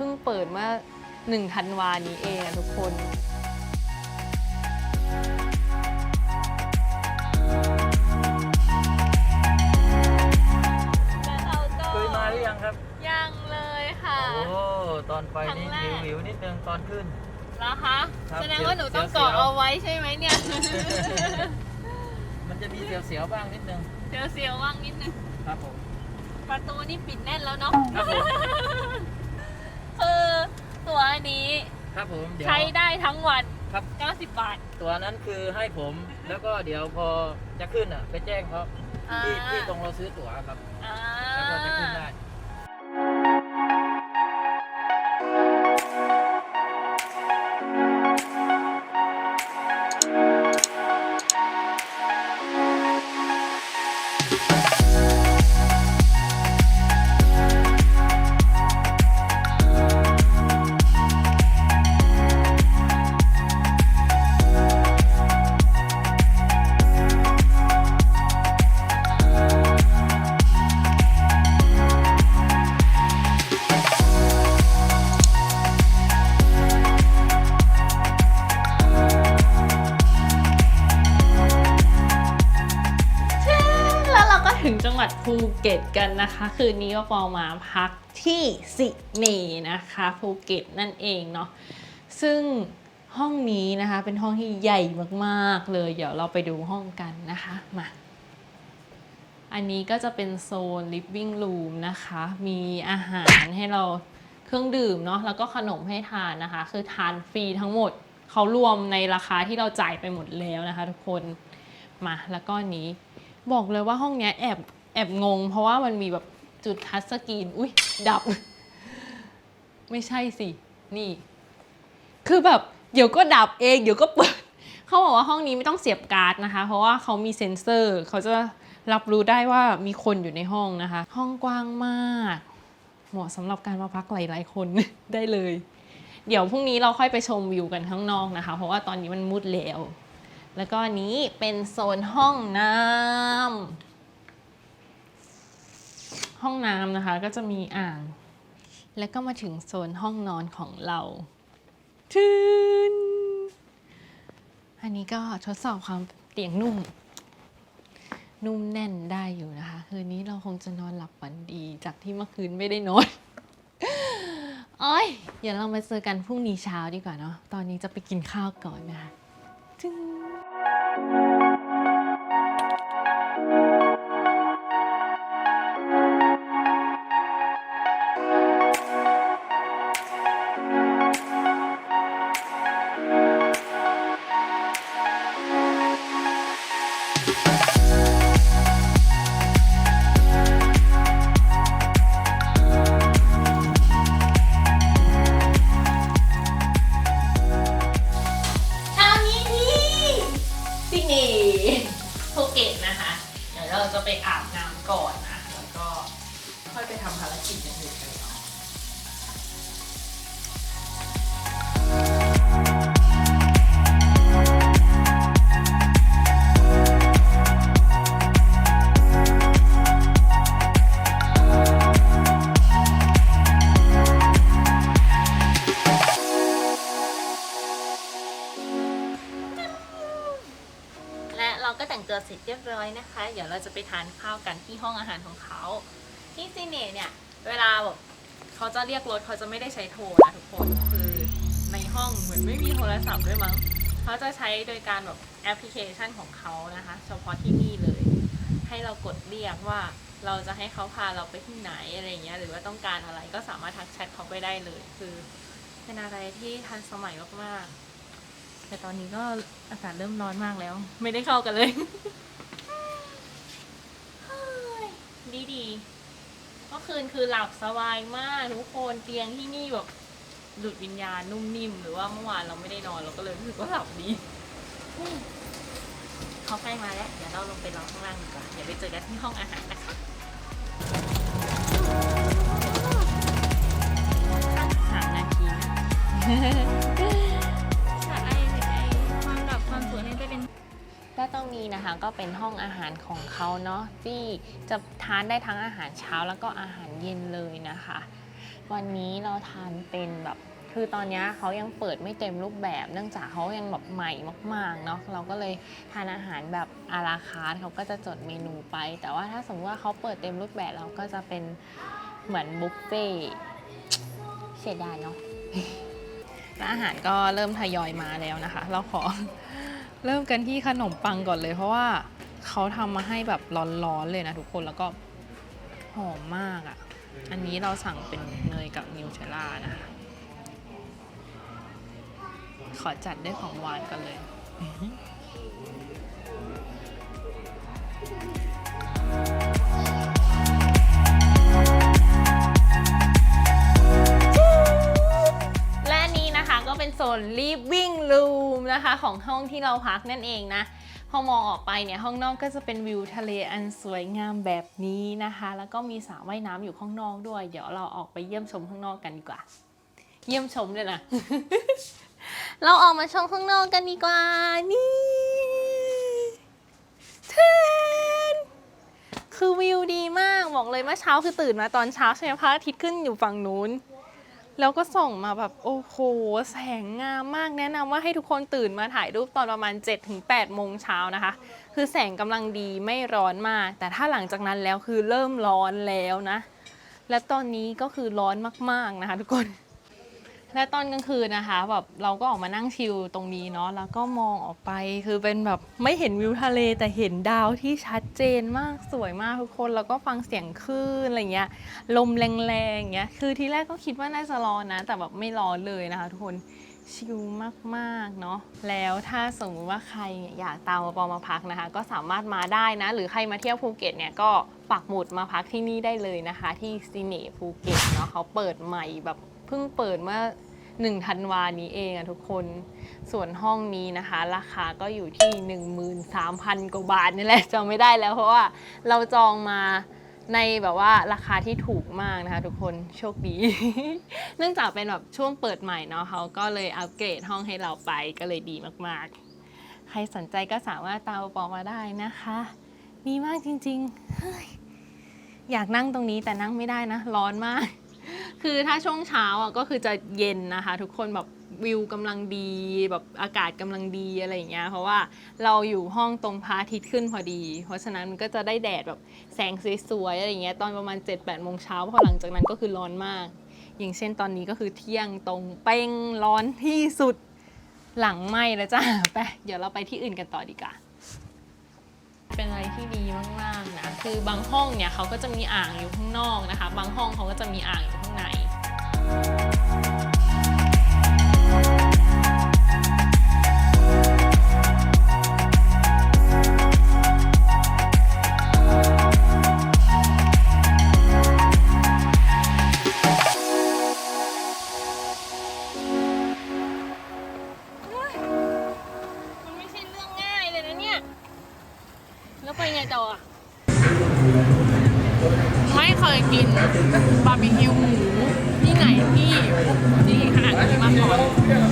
พิ่งเปิดเมื่อหนึ่งธันวานี้เองอะทุกคนเคยมาหรือยังครับ ยังเลยค่ะ โอ้ ตอนไปนี่ครั้งแรกวิวๆนิดนึงตอนขึ้น แล้วคะครับแสดงว่าหนูต้องเสียวๆเกาะเอาไว้ใช่ไหมเนี่ย มันจะมีเสียวๆบ้างนิดนึงเดี๋ยวเสียวว่างนิดนึง ครับผม ประตูนี่ปิดแน่นแล้วเนาะ ครับผมคือ ตัวนี้ครับผมเดี๋ยวใช้ได้ทั้งวันครับ 90 บาท ตัวนั้นคือให้ผม แล้วก็เดี๋ยวพอจะขึ้นอะ ไปแจ้งเขาที่ที่ตรงเราซื้อตั๋วครับ อ่า แล้วก็จะขึ้นได้ ถึงจังหวัดภูเก็ตกันนะคะ คืนนี้ก็ปอมาพักที่สิเนนะคะภูเก็ตนั่นเองเนาะซึ่งห้องนี้นะคะเป็นห้องที่ใหญ่มากๆเลย เดี๋ยวเราไปดูห้องกันนะคะมาอันนี้ก็จะเป็นโซน living room นะคะ มีอาหารให้เราเครื่องดื่มเนาะแล้วก็ขนมให้ทานนะคะ คือทานฟรีทั้งหมดเขารวมในราคาที่เราจ่ายไปหมดแล้วนะคะ ทุกคนมาแล้วก็นี้ บอกเลยว่าห้องเนี้ยแอบแอบงง เพราะว่ามันมีแบบจุดทัชสกรีน อุ้ยดับ ไม่ใช่สิ นี่ คือแบบ เดี๋ยวก็ดับเอง เดี๋ยวก็เปิด เขาบอกว่าห้องนี้ไม่ต้องเสียบการ์ดนะคะ เพราะว่าเขามีเซ็นเซอร์ เขาจะรับรู้ได้ว่ามีคนอยู่ในห้องนะคะ ห้องกว้างมาก เหมาะสำหรับการมาพักหลาย ๆ คนได้เลย เดี๋ยวพรุ่งนี้เราค่อยไปชมวิวกันข้างนอกนะคะ เพราะว่าตอนนี้มันมืดแล้ว แล้วก็อันนี้เป็นโซนห้องน้ำห้องน้ำนะคะก็จะมีอ่าง แล้วก็มาถึงโซนห้องนอนของเราทึนอันนี้ก็ทดสอบความเตียงนุ่ม นุ่มแน่นได้อยู่นะคะ คืนนี้เราคงจะนอนหลับฝันดีจากที่เมื่อคืนไม่ได้นอนโอ้ยเดี๋ยวเรามาเจอกันพรุ่งนี้เช้าดีกว่าเนาะตอนนี้จะไปกินข้าวก่อนนะคะจึ ไปอาบน้ำก่อน เราก็แต่งตัวเสร็จเรียบร้อยนะคะ เดี๋ยวเราจะไปทานข้าวกันที่ห้องอาหารของเขาที่ซีเน่เนี่ยเวลาแบบเขาจะเรียกรถเขาจะไม่ได้ใช้โทรนะทุกคนคือในห้องเหมือนไม่มีโทรศัพท์ด้วยมั้งเขาจะใช้โดยการแบบแอปพลิเคชันของเขานะคะ เฉพาะที่นี่เลย ให้เรากดเรียกว่าเราจะให้เขาพาเราไปที่ไหนอะไรเงี้ยหรือว่าต้องการอะไรก็สามารถทักแชทเขาไปได้เลย คือเป็นอะไรที่ทันสมัยมากๆ แต่ตอนนี้ก็อากาศเริ่มร้อนมากแล้ว ไม่ได้เข้ากันเลย ดีดีๆเมื่อคืนคือหลับสบายมากทุกคนเตียงที่นี่แบบหลุดวิญญาณนุ่มนิ่มหรือว่าเมื่อวานเราไม่ได้นอนเราก็เลยรู้สึกว่าหลับดีอืมเขาใกล้มาแล้ว เดี๋ยวเราลงไปรอข้างล่างดีกว่า เดี๋ยวไปเจอกันที่ห้องอาหารนะคะ นะคะก็เป็นห้องอาหารของเขาเนาะที่จะทานได้ทั้งอาหารเช้าแล้วก็อาหารเย็นเลยนะคะ วันนี้เราทานเป็นแบบคือตอนนี้เขายังเปิดไม่เต็มรูปแบบ เนื่องจากเขายังแบบใหม่มากๆเนาะเราก็เลยทานอาหารแบบอาราคาร์เขาก็จะจดเมนูไป แต่ว่าถ้าสมมติว่าเขาเปิดเต็มรูปแบบเราก็จะเป็นเหมือนบุฟเฟ่เสียดายเนาะและอาหารก็เริ่มทยอยมาแล้วนะคะ เราขอ เริ่มกันที่ขนมปังก่อนเลย เพราะว่าเขาทำมาให้แบบร้อนๆเลยนะทุกคนแล้วก็หอมมากอะ่ะ อันนี้เราสั่งเป็นเนยกับนิวเทลล่านะคะขอจัดด้วยของหวานกันเลย เป็นโซน living room นะคะของห้องที่เราพักนั่นเองนะพอมองออกไปเนี่ยห้องนอกก็จะเป็นวิวทะเลอันสวยงามแบบนี้นะคะ แล้วก็มีสระว่ายน้ำอยู่ข้างนอกด้วย เดี๋ยวเราออกไปเยี่ยมชมข้างนอกกันดีกว่า เยี่ยมชมเลยนะเราออกมาชมข้างนอกกันดีกว่า นี่เทนคือวิวดีมากบอกเลยเมื่อเช้าคือตื่นมาตอนเช้าใช่ไหมพระอาทิตย์ขึ้นอยู่ฝั่งนู้น แล้วก็ส่งมาแบบโอ้โหแสงงามมากแนะนำว่าให้ทุกคนตื่นมาถ่ายรูปตอนประมาณ 7-8 โมงเช้านะคะ คือแสงกำลังดีไม่ร้อนมาก แต่ถ้าหลังจากนั้นแล้วคือเริ่มร้อนแล้วนะ และตอนนี้ก็คือร้อนมากๆนะคะทุกคน และตอนกลางคืนนะคะแบบเราก็ออกมานั่งชิลตรงนี้เนาะแล้วก็มองออกไปคือเป็นแบบไม่เห็นวิวทะเลแต่เห็นดาวที่ชัดเจนมากสวยมากทุกคนแล้วก็ฟังเสียงคลื่นอะไรเงี้ยลมแรงๆเงี้ยคือที่แรกก็คิดว่าน่าจะร้อนนะ แต่แบบไม่ร้อนเลยนะคะทุกคนชิลมากๆเนาะแล้วถ้าสมมติว่าใครอยากตามมาปอมาพักนะคะ ก็สามารถมาได้นะ หรือใครมาเที่ยวภูเก็ตเนี่ยก็ปักหมุดมาพักที่นี่ได้เลยนะคะ ที่ซีเน่ภูเก็ตเนาะเขาเปิดใหม่แบบ เพิ่งเปิดเมื่อหนึ่งธันวานี้เองอะทุกคน ส่วนห้องนี้นะคะ ราคาก็อยู่ที่ 13,000 กว่าบาทนี่แหละจำไม่ได้แล้วเพราะว่าเราจองมาในแบบว่าราคาที่ถูกมากนะคะทุกคนโชคดี เนื่องจากเป็นแบบช่วงเปิดใหม่เนาะเขาก็เลยอัปเกรดห้องให้เราไปก็เลยดีมากๆ ใครสนใจก็สามารถตามปอมาได้นะคะ ดีมากจริงๆ อยากนั่งตรงนี้แต่นั่งไม่ได้นะ ร้อนมาก คือถ้าช่วงเช้าอะก็คือจะเย็นนะคะ ทุกคนแบบวิวกำลังดีแบบอากาศกำลังดีอะไรอย่างเงี้ยเพราะว่าเราอยู่ห้องตรงพระอาทิตย์ขึ้นพอดี เพราะฉะนั้นมันก็จะได้แดดแบบแสงสวยๆอะไรอย่างเงี้ยตอนประมาณ7-8โมงเช้าพอหลังจากนั้นก็คือร้อนมาก อย่างเช่นตอนนี้ก็คือเที่ยงตรงเป้งร้อนที่สุดหลังไหมแล้วจ้าไปเดี๋ยวเราไปที่อื่นกันต่อดีกว่า เป็นอะไรที่ดีมากๆนะคือบางห้องเนี่ยเขาก็จะมีอ่างอยู่ข้างนอกนะคะ บางห้องเขาก็จะมีอ่างอยู่ข้างใน ไปไงต่ออะไม่เคยกินบาร์บีคิวหมูที่ไหนที่ที่ขนาดนี้มาก่อน